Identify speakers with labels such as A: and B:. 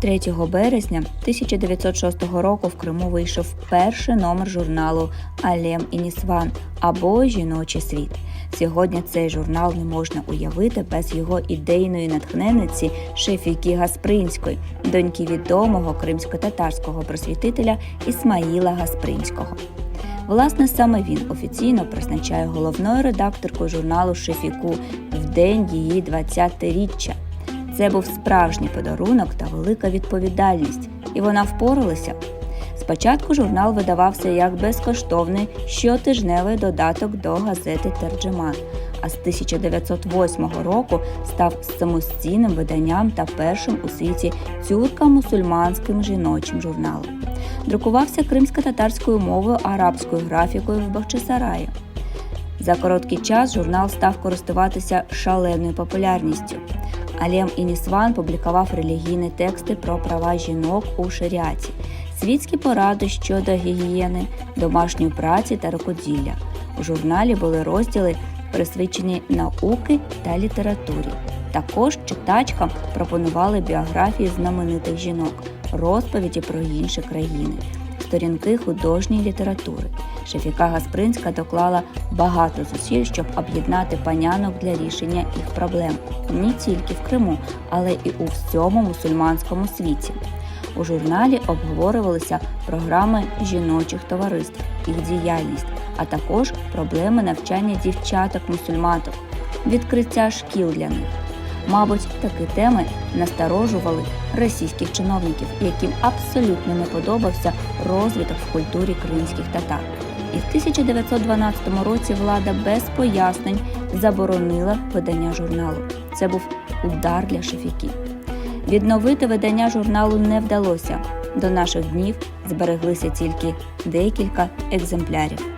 A: 3 березня 1906 року в Криму вийшов перший номер журналу Алем і Нісван або Жіночий світ. Сьогодні цей журнал не можна уявити без його ідейної натхненниці Шефіки Гаспринської, доньки відомого кримсько-татарського просвітителя Ісмаїла Гаспринського. Власне, саме він офіційно призначає головною редакторкою журналу Шефіку в день її 20-річчя. Це був справжній подарунок та велика відповідальність, і вона впоралася. Спочатку журнал видавався як безкоштовний щотижневий додаток до газети Терджеман, а з 1908 року став самостійним виданням та першим у світі тюрко-мусульманським жіночим журналом. Друкувався кримсько-татарською мовою арабською графікою в Бахчисараї. За короткий час журнал став користуватися шаленою популярністю. Алем Інісван публікував релігійні тексти про права жінок у шаріаті, світські поради щодо гігієни, домашньої праці та рукоділля. У журналі були розділи, присвячені науки та літературі. Також читачкам пропонували біографії знаменитих жінок, розповіді про інші країни, сторінки художньої літератури. Шефіка Гаспринська доклала багато зусиль, щоб об'єднати панянок для рішення їх проблем не тільки в Криму, але і у всьому мусульманському світі. У журналі обговорювалися програми жіночих товариств, їх діяльність, а також проблеми навчання дівчаток-мусульматок, відкриття шкіл для них. Мабуть, такі теми насторожували російських чиновників, яким абсолютно не подобався розвиток в культурі кримських татар. І в 1912 році влада без пояснень заборонила видання журналу. Це був удар для шефіки. Відновити видання журналу не вдалося. До наших днів збереглися тільки декілька екземплярів.